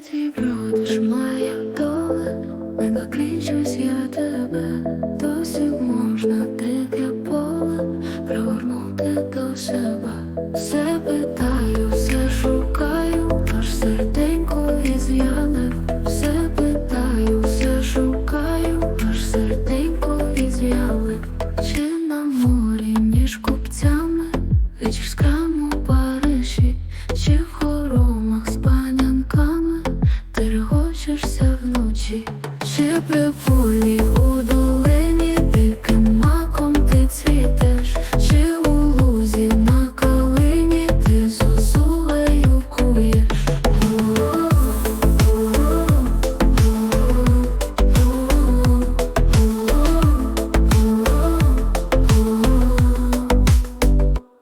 твій продаж моя доля, не докличусь я себе. Все вночі, чи при полі у долині диким маком ти цвітеш, чи у лузі на калині ти зозулею куєш.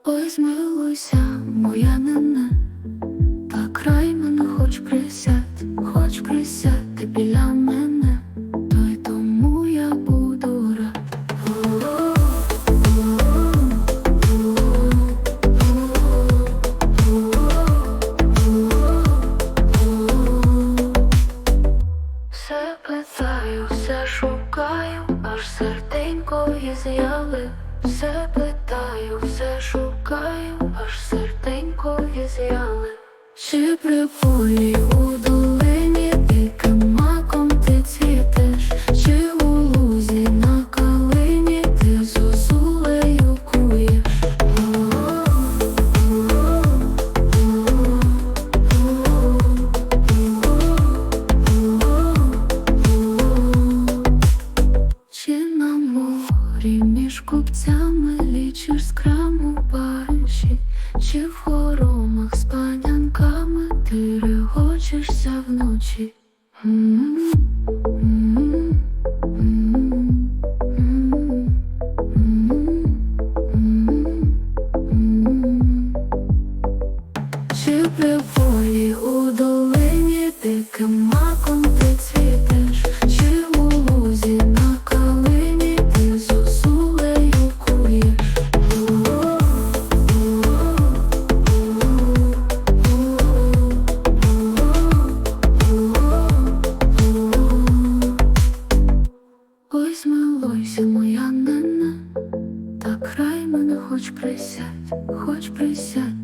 Ой, змилуйся, моя нене, та край мене хоч присядь, хоч присядь ти біля мене, то й тому я буду рад. Все питаю, все шукаю, аж серденько із'яли. Все питаю, все шукаю, аж серденько із'яли. Чи при морі між купцями лічиш з краму Парижі, чи в хоромах з панянками ти регочешся вночі. Чи при полі у долині диким маком змилуйся, моя нене, та край мене хоч присядь, хоч присядь.